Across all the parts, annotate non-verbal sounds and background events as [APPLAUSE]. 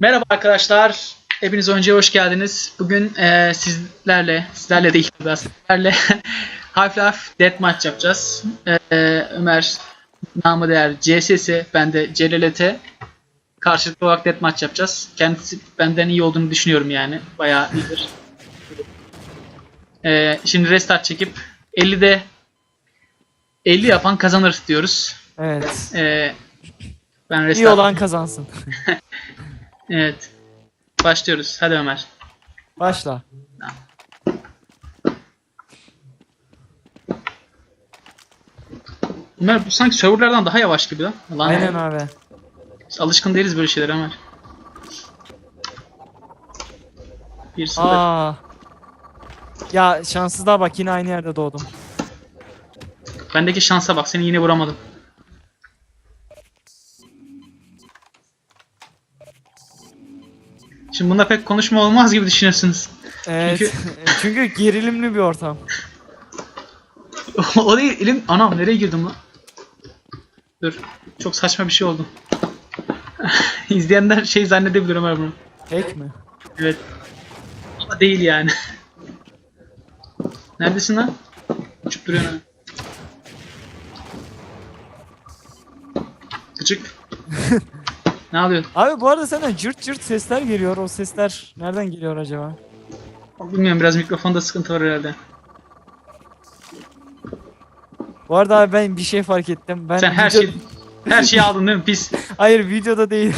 Merhaba arkadaşlar. Hepiniz önce hoş geldiniz. Bugün eee, sizlerle, sizlerle değil biraz sizlerle [LAUGHS] Half-Life Deathmatch yapacağız. Eee, Ömer namı değer CSS, ben de CLLT. Karşılıklı olarak Deathmatch yapacağız. Kendisi benden iyi olduğunu düşünüyorum yani. Bayağı iyidir. Eee, şimdi restart çekip 50'de 50 yapan kazanır diyoruz. Evet. Eee, ben İyi restart olan kazansın. [LAUGHS] Evet. Başlıyoruz. Hadi Ömer. Başla. Ömer bu sanki serverlardan daha yavaş gibi lan. Lan Aynen abi. Biz alışkın değiliz böyle şeylere Ömer. Bir sıfır. Aa. Ya şanssızlığa bak yine aynı yerde doğdum. Bendeki şansa bak seni yine vuramadım. Şimdi bunda pek konuşma olmaz gibi düşünüyorsunuz. Evet. Çünkü [LAUGHS] gerilimli bir ortam. [LAUGHS] o değil elim... Anam nereye girdim lan? Dur. Çok saçma bir şey oldu. [LAUGHS] İzleyenler şey zannedebilir Ömer bunu. Hack mi? Evet. Ama değil yani. Neredesin lan? Uçup duruyorsun ha. Gıcık. Ne alıyorsun? Abi bu arada senden cırt cırt sesler geliyor. O sesler nereden geliyor acaba? Bilmiyorum biraz mikrofonda sıkıntı var herhalde. Bu arada abi ben bir şey fark ettim. Ben Sen her video- şey her şeyi aldın değil mi? Pis. [LAUGHS] Hayır videoda değil.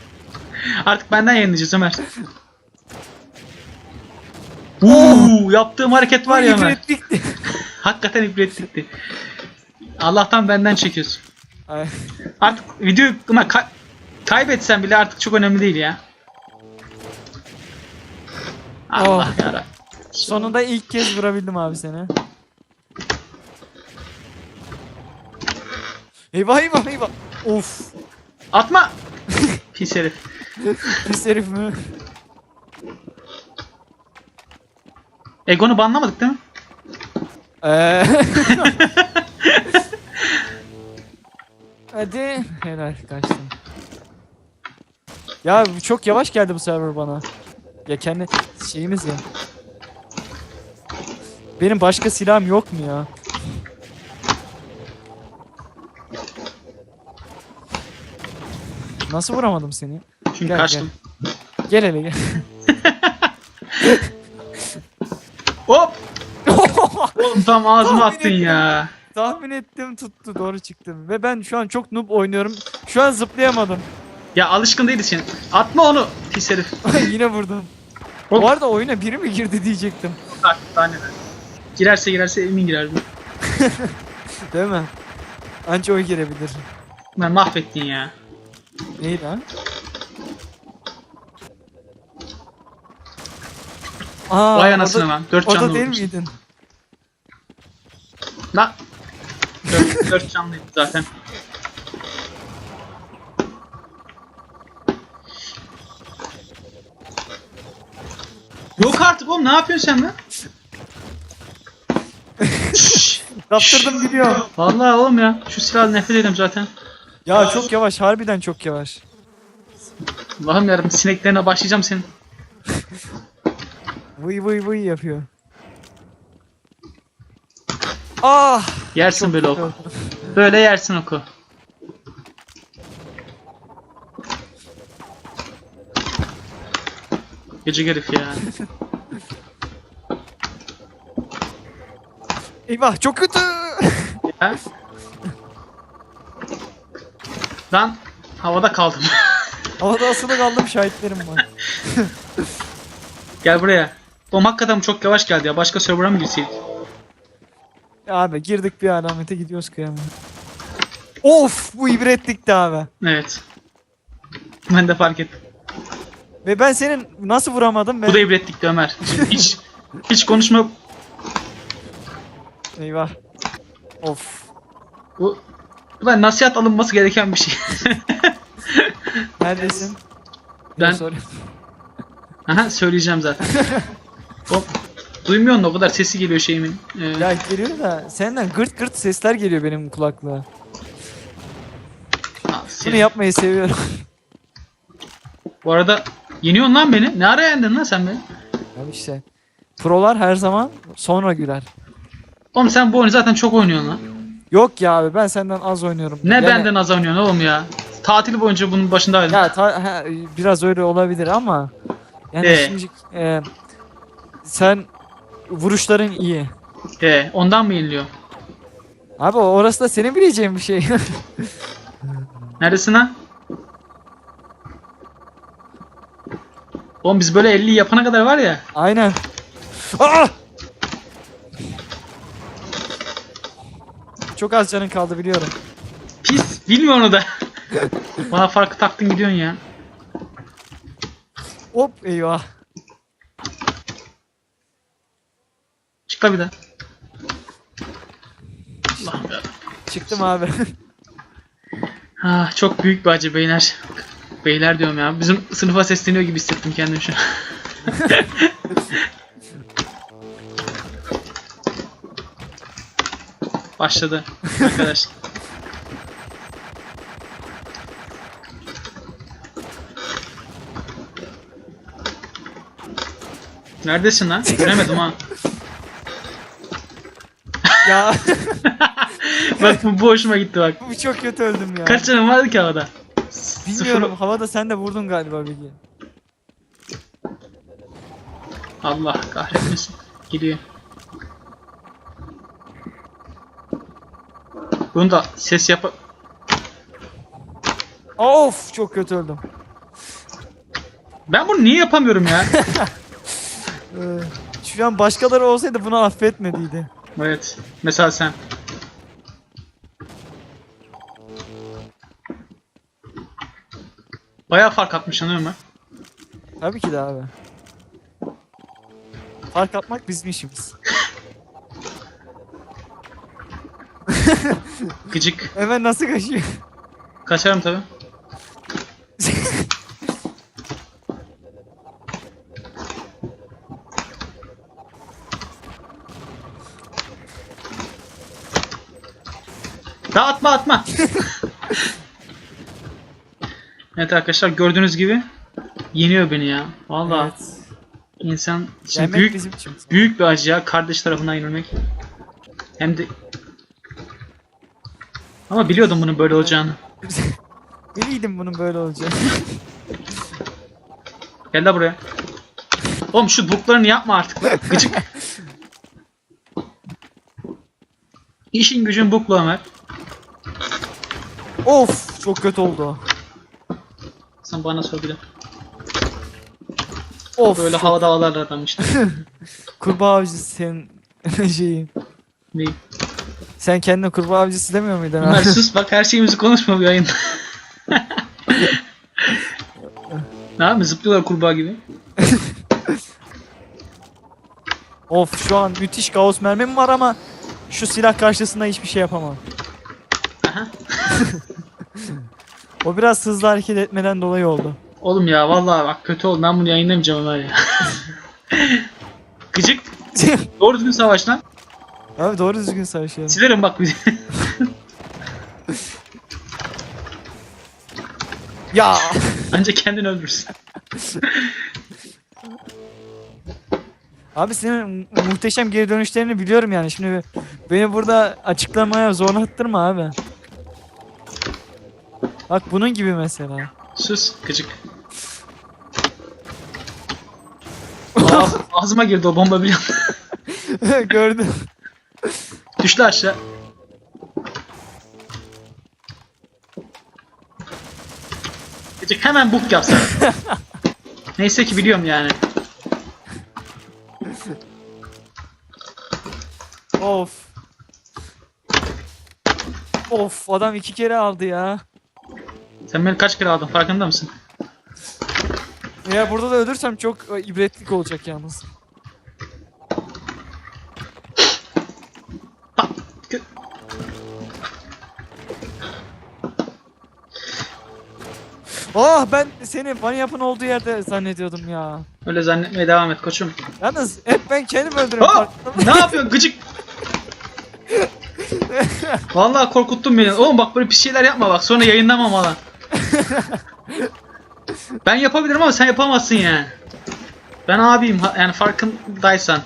[LAUGHS] Artık benden yayınlayacağız Ömer. [LAUGHS] Uuu yaptığım hareket var ya Ömer. İbretlikti. Hakikaten ibretlikti. Allah'tan benden çekiyorsun. Artık videoyu ama kaybetsen bile artık çok önemli değil ya. Allah Oh. yarabbim. Sonunda ilk kez vurabildim abi seni. Eyvah eyvah eyvah. Of. Atma. [LAUGHS] Pis herif. Pis herif mi? Egon'u banlamadık değil mi? Eee. [LAUGHS] Hadi. Helal kaçtım. Ya çok yavaş geldi bu server bana. Ya kendi şeyimiz ya. Benim başka silahım yok mu ya? Nasıl vuramadım seni? Çünkü Gel, kaçtım. Gel hele gel. [LAUGHS] Hop. [LAUGHS] Oğlum tam ağzıma attın ya. Tahmin ettim tuttu doğru çıktım. Ve ben şu an çok noob oynuyorum. Şu an zıplayamadım. Ya alışkın değiliz şimdi. Atma onu. Pis herif. [LAUGHS] Yine vurdum. Hop. Bu arada oyuna biri mi girdi diyecektim. Tak tane ver. Girerse girerse emin girer. [LAUGHS] Değil mi? Anca o girebilir. Ben mahvettin ya. Neyi lan? Aa, Vay anasını orada- lan. Dört Orada canlı değil vurmuş. miydin? Lan. Dört, dört canlıydı zaten. Yok artık oğlum ne yapıyorsun sen lan? [LAUGHS] Kaptırdım gidiyor. Vallahi oğlum ya şu silahı nefret ediyorum zaten. Ya çok yavaş harbiden çok yavaş. Allah'ım yarabbim sineklerine başlayacağım senin. [LAUGHS] Vıy vıy vıy yapıyor. Ah! Yersin böyle oku. [LAUGHS] Böyle yersin oku. Gıcık herif ya. Eyvah çok kötü. ya. Lan havada kaldım. [LAUGHS] Havada asılı kaldım şahitlerim var. [LAUGHS] Gel buraya. Oğlum hakikaten çok yavaş geldi ya. Başka server'a mı girseydik? Ya abi girdik bir alamete gidiyoruz kıyamaya. Of bu ibretlikti abi. Evet. Ben de fark ettim. Ve ben senin nasıl vuramadım Bu ben? da ibretlikti Ömer. Hiç hiç konuşma. Eyvah. Of. Bu, bu nasihat alınması gereken bir şey. [LAUGHS] Neredesin? Ben-. [LAUGHS] Aha söyleyeceğim zaten. Hop. Duymuyorsun o kadar sesi geliyor şeyimin. Ee, Ya geliyor da senden gırt gırt sesler geliyor benim kulaklığa. Bunu yapmayı seviyorum. Bu arada yeniyorsun lan beni. Ne ara yendin lan sen beni? Abi işte. Prolar her zaman sonra güler. Oğlum sen bu oyunu zaten çok oynuyorsun lan. Yok ya abi ben senden az oynuyorum. Ne Yani- benden az oynuyorsun oğlum ya. Tatil boyunca bunun başındaydım. Ya ta- ha, biraz öyle olabilir ama yani Ee? şimdi e, sen vuruşların iyi. Ee, ondan mı yeniliyor? Abi orası da senin bileceğin bir şey. [LAUGHS] Neredesin lan? Oğlum biz böyle 50 yapana kadar var ya. Aynen. Aa! Çok az canın kaldı biliyorum. Pis. Bilmiyor onu da. [LAUGHS] Bana farkı taktın gidiyorsun ya. Hop eyvah. Çık la bir daha. Allah'ım ya. Çıktım abi. [LAUGHS] Ah, çok büyük bir acı beyler. Beyler diyorum ya. Bizim sınıfa sesleniyor gibi hissettim kendimi şu an. [LAUGHS] Başladı arkadaş. Neredesin lan? Göremedim ha. ya [LAUGHS] bak bu, bu hoşuma gitti bak. bu çok kötü öldüm ya. Kaç canın vardı ki havada? Bilmiyorum havada sen de vurdun galiba Bilgi. Allah kahretmesin. Gidiyor. Bunu da ses yap... Of çok kötü öldüm. Ben bunu niye yapamıyorum ya? Ee, [LAUGHS] şu an başkaları olsaydı bunu affetmediydi. evet. Mesela sen. Bayağı fark atmış anlıyorum ben. Tabii ki de abi. Fark atmak bizim işimiz. Gıcık. Hemen nasıl kaçıyor? Kaçarım tabi. Daha atma atma. [LAUGHS] evet arkadaşlar gördüğünüz gibi yeniyor beni ya. Vallahi Evet. insan için Yemek büyük bizim işimiz. büyük bir acı ya kardeş tarafından yenilmek. Hem de ama biliyordum bunun böyle olacağını. [LAUGHS] Biliydim bunun böyle olacağını. [LAUGHS] Gel de buraya. Oğlum şu buklarını yapma artık lan. Gıcık. İşin gücün buklu Ömer. of çok kötü oldu. Sen bana sor bir de. Of Böyle havada havalar adam işte. [LAUGHS] kurbağa avcısı senin şeyin. Değil. Sen kendine kurbağa avcısı demiyor muydun Ömer abi? sus bak her şeyimizi konuşma bu yayında. ne yapayım zıplıyorlar kurbağa gibi. [LAUGHS] of şu an müthiş kaos mermim var ama şu silah karşısında hiçbir şey yapamam. Aha. [LAUGHS] O biraz hızlı hareket etmeden dolayı oldu. Oğlum ya vallahi bak kötü oldu ben bunu yayınlamayacağım Ömer ya. [LAUGHS] Gıcık. Doğru düzgün savaş lan. Abi doğru düzgün savaşıyorum. Silerim bak bizi. [LAUGHS] ya Anca kendini öldürürsün. abi senin mu- muhteşem geri dönüşlerini biliyorum yani. Şimdi beni burada açıklamaya zorlattırma abi. Bak bunun gibi mesela. Sus gıcık. Aa, [LAUGHS] ağzıma girdi o bomba biliyorum. [LAUGHS] Gördüm. Düştü aşağı. Gıcık hemen buk yapsana. [LAUGHS] Neyse ki biliyorum yani. Of. Of adam iki kere aldı ya. Sen beni kaç kere aldın farkında mısın? Ya burada da ölürsem çok e, ibretlik olacak yalnız. Ah ben seni Bunny Yap'ın olduğu yerde zannediyordum ya. Öyle zannetmeye devam et koçum. Yalnız hep ben kendim öldürüyorum. Farkında mısın? ne yapıyorsun gıcık? Vallahi korkuttun beni. Oğlum bak böyle pis şeyler yapma bak sonra yayınlamam lan. [LAUGHS] Ben yapabilirim ama sen yapamazsın yani. Ben abiyim ha- yani farkındaysan.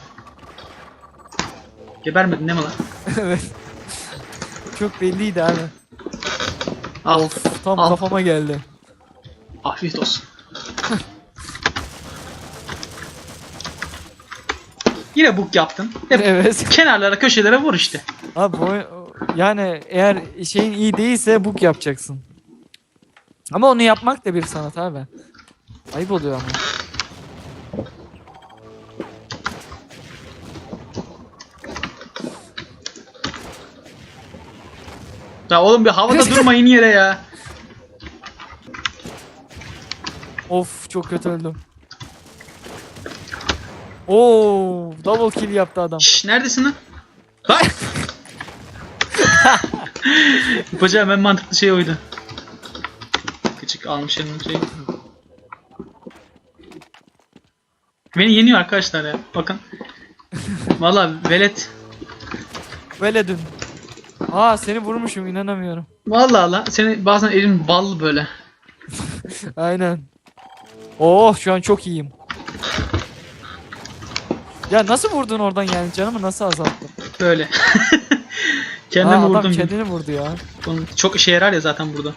Gebermedin değil mi lan? evet. Çok belliydi abi. Al. Of tam Al. kafama geldi. Afiyet olsun. Yine bug yaptın. Hep Evet. kenarlara köşelere vur işte. Abi bu yani eğer şeyin iyi değilse book yapacaksın. Ama onu yapmak da bir sanat abi. Ayıp oluyor ama. Ya oğlum bir havada durmayın yere ya. Of çok kötü öldüm. Oo, double kill yaptı adam. Şşş neredesin lan? Lan! Yapacağım en mantıklı şey oydu. Küçük almış elim şey. Beni yeniyor arkadaşlar ya. Bakın. Valla velet. Böyle dün. Aa seni vurmuşum inanamıyorum. Valla lan seni bazen elin bal böyle. [LAUGHS] Aynen. Oh şu an çok iyiyim. Ya nasıl vurdun oradan yani canımı nasıl azalttın? Böyle. [LAUGHS] Aa, Kendimi adam vurdum. kendini vurdu ya. Çok işe yarar ya zaten burada.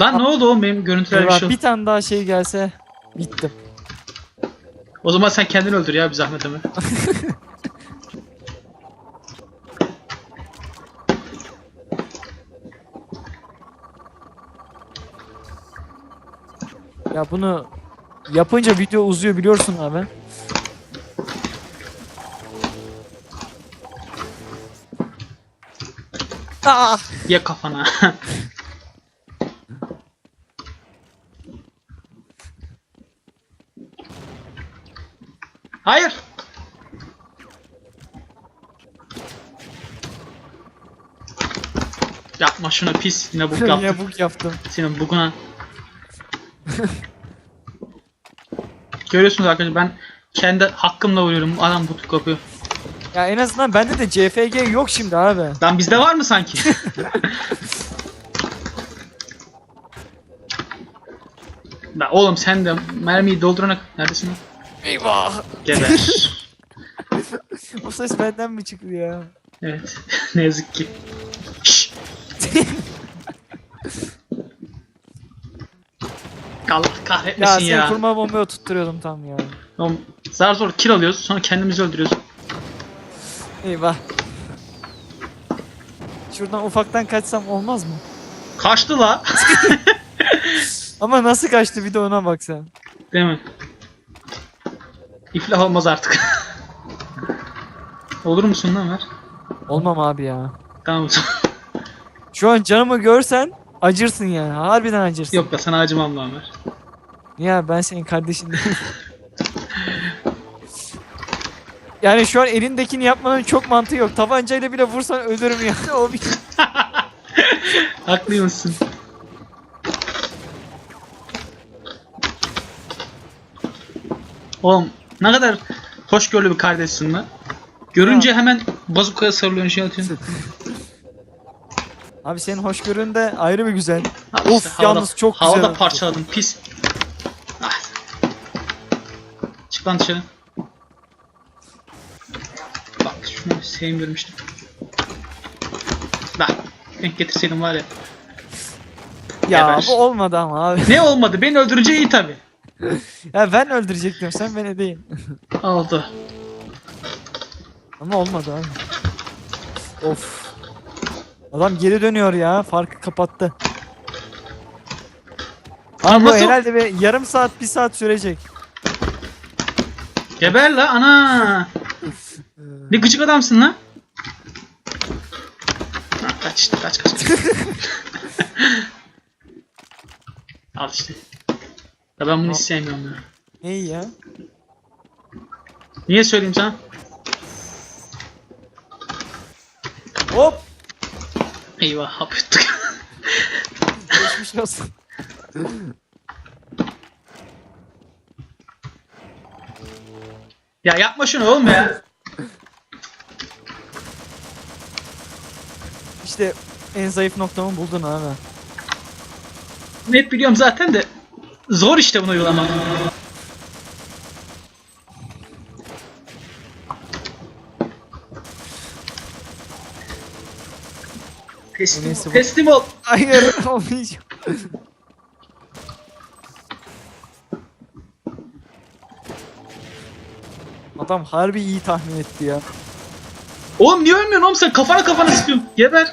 Lan ne oldu oğlum benim görüntüler bir Eyvah, şey bir tane daha şey gelse bittim. O zaman sen kendini öldür ya bir zahmet Ömer. [LAUGHS] Ya bunu yapınca video uzuyor biliyorsun abi. Ah! Ye kafana. [LAUGHS] Hayır. Yapma şunu pis. Yine bug yaptın. [LAUGHS] Yine bug yaptım. Senin buguna. [LAUGHS] Görüyorsunuz arkadaşlar ben kendi hakkımla vuruyorum. Adam bu kapıyor. Ya en azından bende de CFG yok şimdi abi. Lan bizde var mı sanki? [LAUGHS] Lan oğlum sen de mermiyi doldurana neredesin lan? Eyvah! Geber. [LAUGHS] O ses benden mi çıktı ya? evet. ne yazık ki. Allah Ya kahretmesin seni ya. kurma bombaya tutturuyordum tam ya. Oğlum, zar zor kill alıyoruz sonra kendimizi öldürüyoruz. Eyvah. Şuradan ufaktan kaçsam olmaz mı? Kaçtı la. [LAUGHS] Ama nasıl kaçtı bir de ona bak sen. Değil mi? İflah olmaz artık. [LAUGHS] Olur musun lan Ömer? Olmam abi ya. Tamam. [LAUGHS] Şu an canımı görsen acırsın yani. Harbiden acırsın. Yok da sana acımam lan Ömer. Ya ben senin kardeşin değilim. [LAUGHS] Yani şu an elindekini yapmanın çok mantığı yok. Tabancayla bile vursan ölürüm yani. [LAUGHS] O bir... [LAUGHS] Haklıymışsın. Oğlum ne kadar hoşgörülü bir kardeşsin lan. Görünce hemen bazukaya sarılıyorsun şey atıyorsun. Abi senin hoşgörün de ayrı bir güzel. Al Of, havada- yalnız çok güzel Havada parçaladım pis. Ah. Çık lan dışarı. Bak şunu sevim görmüştüm. Bak denk getirseydim var ya. Ya Geber. bu olmadı ama abi. Ne olmadı beni öldürünce iyi tabi. [LAUGHS] Ya ben öldürecektim sen beni değil. Oldu. Ama olmadı abi. Of. Adam geri dönüyor ya. Farkı kapattı. Abi bu nasıl- herhalde bir yarım saat bir saat sürecek. Geber la ana. Ne gıcık adamsın lan. Ha, kaç işte kaç kaç. [LAUGHS] Al işte. Ya ben bunu hiç sevmiyorum ya. İyi ya. Niye söyleyeyim sana? Hop. Eyvah hap yuttuk. [LAUGHS] Geçmiş olsun. ya yapma şunu oğlum ya. İşte en zayıf noktamı buldun abi. Bunu hep biliyorum zaten de zor işte bunu uygulamak. Teslim, Neyse bu- teslim ol. [LAUGHS] Hayır olmayacak. Adam harbi iyi tahmin etti ya. Oğlum niye ölmüyorsun oğlum sen kafana kafana sıkıyorsun. Geber.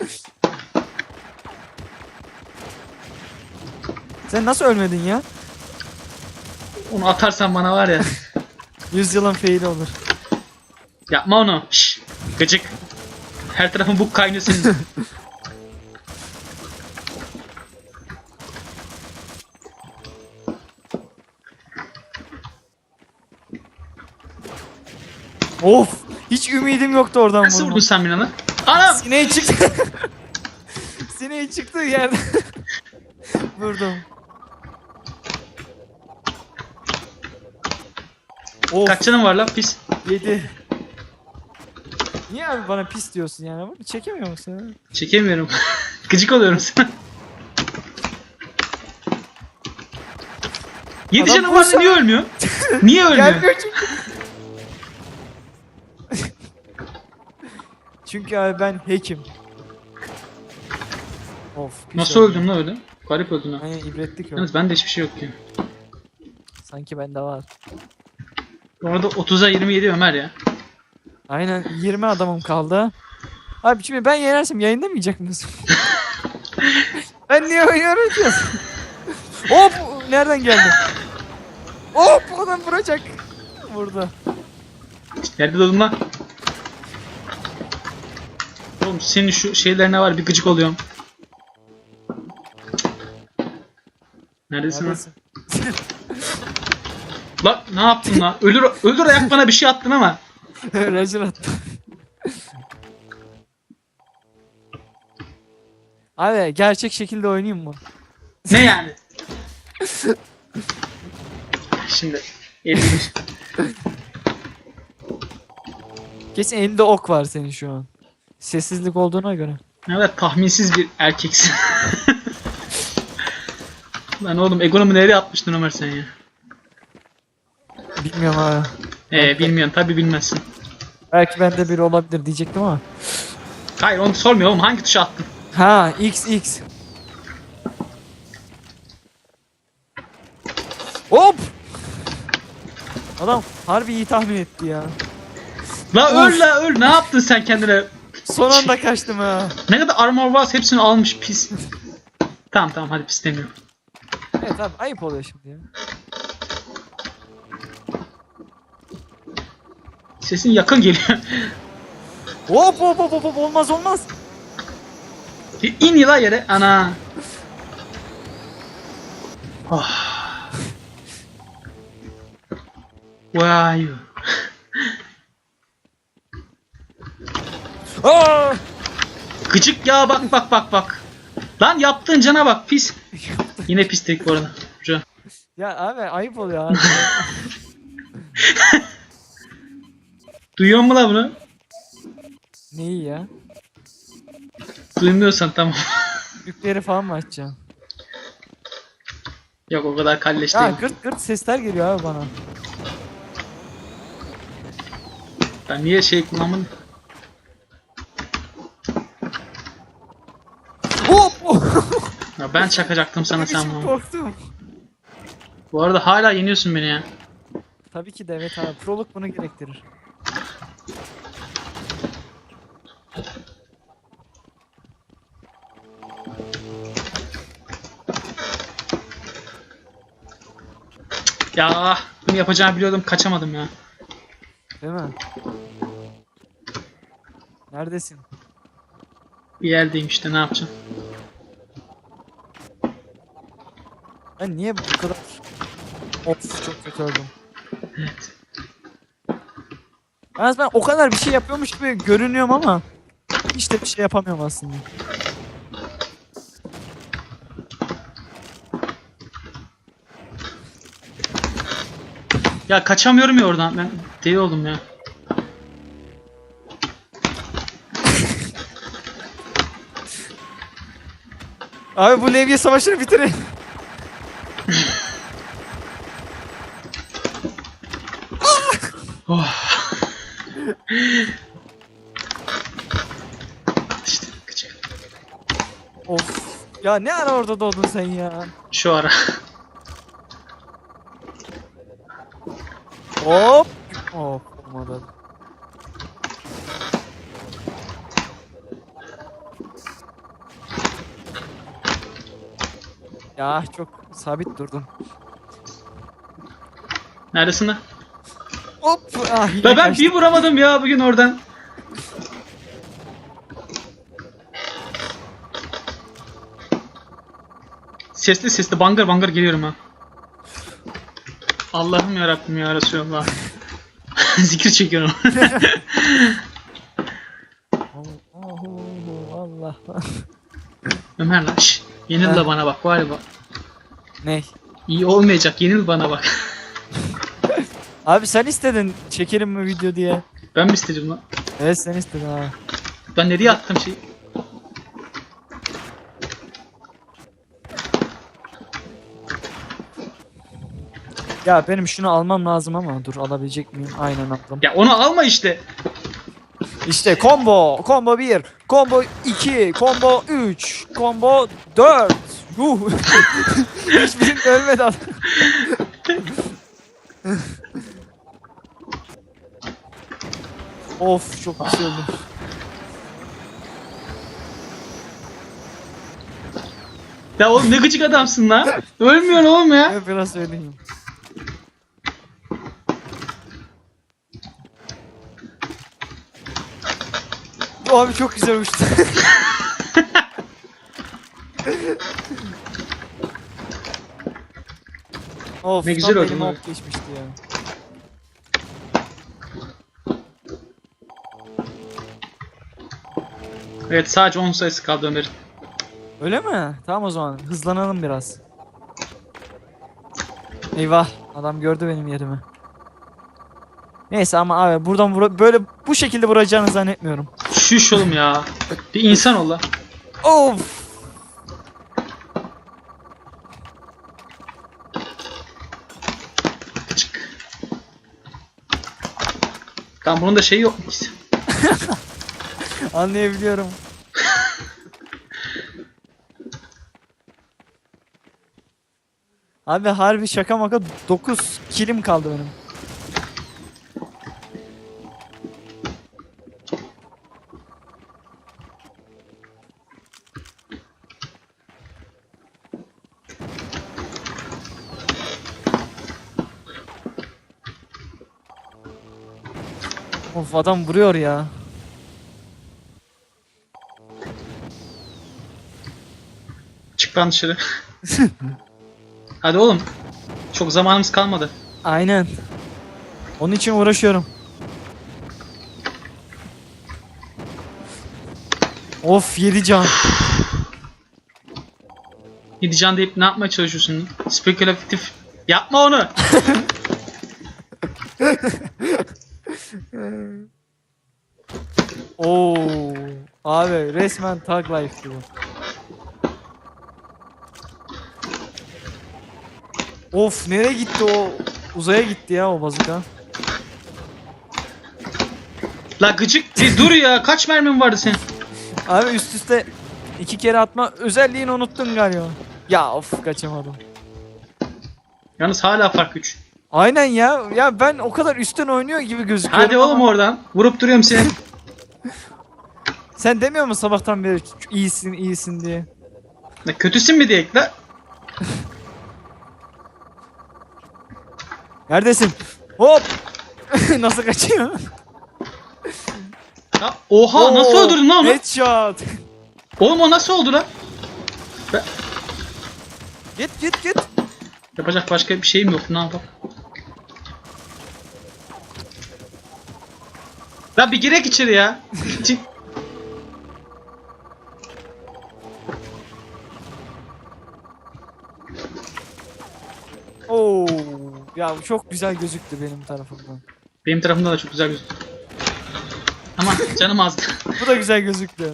Sen nasıl ölmedin ya? Onu atarsan bana var ya. [LAUGHS] Yüzyılın faili olur. Yapma onu. Şşş. Gıcık. Her tarafın bu kaynıyor [LAUGHS] Of! Hiç ümidim yoktu oradan Nasıl vurdun sen Milan'ı? Anam! Sineği çıktı. [LAUGHS] Sineği çıktığı yerden. [LAUGHS] Vurdum. Of Kaç canın var lan pis. yedi. Niye abi bana pis diyorsun yani? Bunu çekemiyor musun? Çekemiyorum. [LAUGHS] Gıcık oluyorum sana. Yedi Adam canım var da vursana. niye ölmüyor? Niye ölmüyor? Gelmiyor çünkü. Çünkü abi ben hekim. Of. pis Nasıl öldüm. öldün lan öyle? Garip öldün ha. Aynen ibretlik öldüm. Yalnız bende hiçbir şey yok ki. Sanki bende var. Bu arada 30'a 27 Ömer ya. Aynen 20 adamım kaldı. Abi şimdi ben yenersem yayınlamayacak mısın? [LAUGHS] ben niye oynuyorum ki? Hop! Nereden geldi? Hop! Adam vuracak. Vurdu. Nerede durdun lan? Oğlum senin şu şeylerine var bir gıcık oluyorum. Neredesin? Neredesin? [LAUGHS] Lan ne yaptın lan? Ölür, ölür ayak bana bir şey attın ama. [LAUGHS] Roger attı. Abi gerçek şekilde oynayayım mı? Ne yani? [LAUGHS] Şimdi. Kesin elinde ok var senin şu an. Sessizlik olduğuna göre. Kadar tahminsiz bir erkeksin. [LAUGHS] Lan oğlum egonumu nereye atmıştın Ömer sen ya? Bilmiyorum abi. Ee bilmiyorsun tabi bilmezsin. Belki bende biri olabilir diyecektim ama. Hayır onu sormuyor oğlum hangi tuşa attın? Ha X X. Hop! Adam harbi iyi tahmin etti ya. La öl la öl ne yaptın sen kendine? Son anda kaçtım ha. Ne kadar armor varsa hepsini almış pis. tamam tamam hadi pis demiyorum. Evet abi ayıp oluyor şimdi ya. Sesin yakın geliyor. Hop hop hop hop hop olmaz olmaz. İn yıla yere ana. Oh. Where are you? Aa! Gıcık ya bak bak bak bak. Lan yaptığın cana bak pis. Yine pis tek bu arada. Şu. ya abi ayıp oluyor abi. [LAUGHS] Duyuyor mu la bunu? Neyi ya? Duymuyorsan tamam. Yükleri falan mı açacaksın? Yok o kadar kalleş Ya değilim. gırt gırt sesler geliyor abi bana. Ben niye şey kullanmadım? Hop! hop. Ya ben çakacaktım sana sen bunu. korktum. Bu arada hala yeniyorsun beni ya. Tabii ki de evet abi. Proluk bunu gerektirir. Ya bunu yapacağımı biliyordum kaçamadım ya. Değil mi? Neredesin? Bir yerdeyim işte ne yapacağım. Ben niye bu kadar... Of çok kötü öldüm. Yalnız ben o kadar bir şey yapıyormuş gibi görünüyorum ama hiç de bir şey yapamıyorum aslında. Ya kaçamıyorum ya oradan. Ben deli oldum ya. Abi bu levye savaşını bitirin. Ya ne ara orada doğdun sen ya? Şu ara. Hop. Hop. Olmadı. Ya çok sabit durdum. Neredesin lan? Hop. Ah, Be ben bir vuramadım ya bugün oradan. Sesli sesli bangır bangır geliyorum ha. Allah'ım ya Rabbim ya Resulallah. [LAUGHS] Zikir çekiyorum. Oh, Allah. [LAUGHS] Ömer lan şş, Yenil de bana bak var ya bak. ne? İyi olmayacak yenil bana bak. [LAUGHS] Abi sen istedin çekelim mi video diye. ben mi istedim lan? Evet sen istedin abi. Ben nereye attım şeyi? Ya benim şunu almam lazım ama dur alabilecek miyim? Aynen aldım. Ya onu alma işte. İşte combo, combo 1, combo 2, combo 3, combo 4. Yuh. [LAUGHS] Hiçbirinin ölmedi adam. of çok pis öldüm. Ya oğlum ne gıcık adamsın lan. Ölmüyorsun oğlum ya. Biraz söyleyeyim. Abi çok güzel uçtu. of, Ne güzel oldu geçmişti ya. Evet sadece 10 sayısı kaldı Ömer'in. Öyle mi? Tamam o zaman hızlanalım biraz. Eyvah adam gördü benim yerimi. Neyse ama abi buradan vura- böyle bu şekilde vuracağını zannetmiyorum. Şuş oğlum ya. Bir insan ol lan. Of! Gıcık. Tamam bunun da şeyi yok mu? [LAUGHS] Anlayabiliyorum. [LAUGHS] Abi harbi şaka maka 9 kilim kaldı benim. Of adam vuruyor ya. Çık lan dışarı. [LAUGHS] Hadi oğlum. Çok zamanımız kalmadı. Aynen. Onun için uğraşıyorum. Of 7 can. Gideceğim deyip ne yapmaya çalışıyorsun? Spekülatif. Yapma onu. [LAUGHS] Oo. Abi resmen tag life bu. Of nereye gitti o? Uzaya gitti ya o bazuka. La gıcık bir dur ya. Kaç mermin vardı senin? Abi üst üste iki kere atma özelliğini unuttun galiba. Ya of kaçamadım. Yalnız hala fark 3. Aynen ya. Ya ben o kadar üstten oynuyor gibi gözüküyorum. Hadi oğlum ama oradan. Vurup duruyorum seni. Sen demiyor musun sabahtan beri "Ç- iyisin iyisin diye? La kötüsün mi diyek la? [LAUGHS] Neredesin? Hop! [LAUGHS] Nasıl kaçıyor? Ya, oha nasıl Oo, öldürdün lan onu? Headshot. Oğlum o nasıl oldu lan? Git git git. Yapacak başka bir şeyim yok. Ne yapalım? La bir girek içeri ya. Ya bu çok güzel gözüktü benim tarafımdan. Benim tarafımda da çok güzel gözüküyor. Ama canım azdı. [LAUGHS] Bu da güzel gözüktü.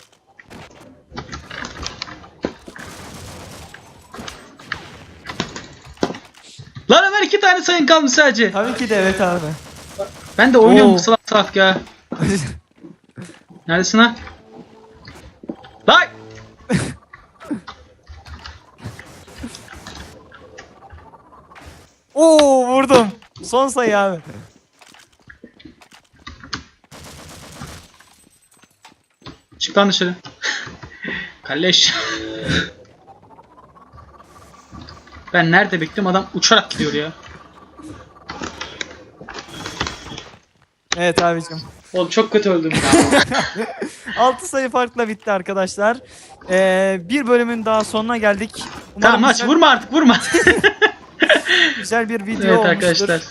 Lan Ömer iki tane sayın kalmış sadece. Tabii ki de evet abi. Ben de oynuyorum Oo. salak salak ya. [LAUGHS] Neredesin ha? Lan! [LAUGHS] Oo. Son sayı abi. Çık lan dışarı. Kalleş. ben nerede bekliyorum adam uçarak gidiyor ya. Evet abicim. Oğlum çok kötü öldüm ya. [LAUGHS] 6 sayı farkla bitti arkadaşlar. Ee, bir bölümün daha sonuna geldik. Umarım tamam aç güzel, vurma artık vurma. [LAUGHS] güzel bir video evet olmuştur. arkadaşlar.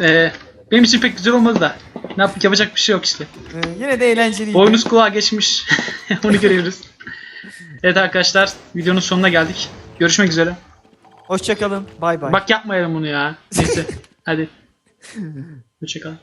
Ee, benim için pek güzel olmadı da. Ne yaptık yapacak bir şey yok işte. Ee, yine de eğlenceliydi. Boynuz kulağa geçmiş. [LAUGHS] Onu görüyoruz. Evet arkadaşlar videonun sonuna geldik. Görüşmek üzere. Hoşçakalın. Bay bay. Bak yapmayalım bunu ya. Neyse. [LAUGHS] Hadi. Hoşçakalın.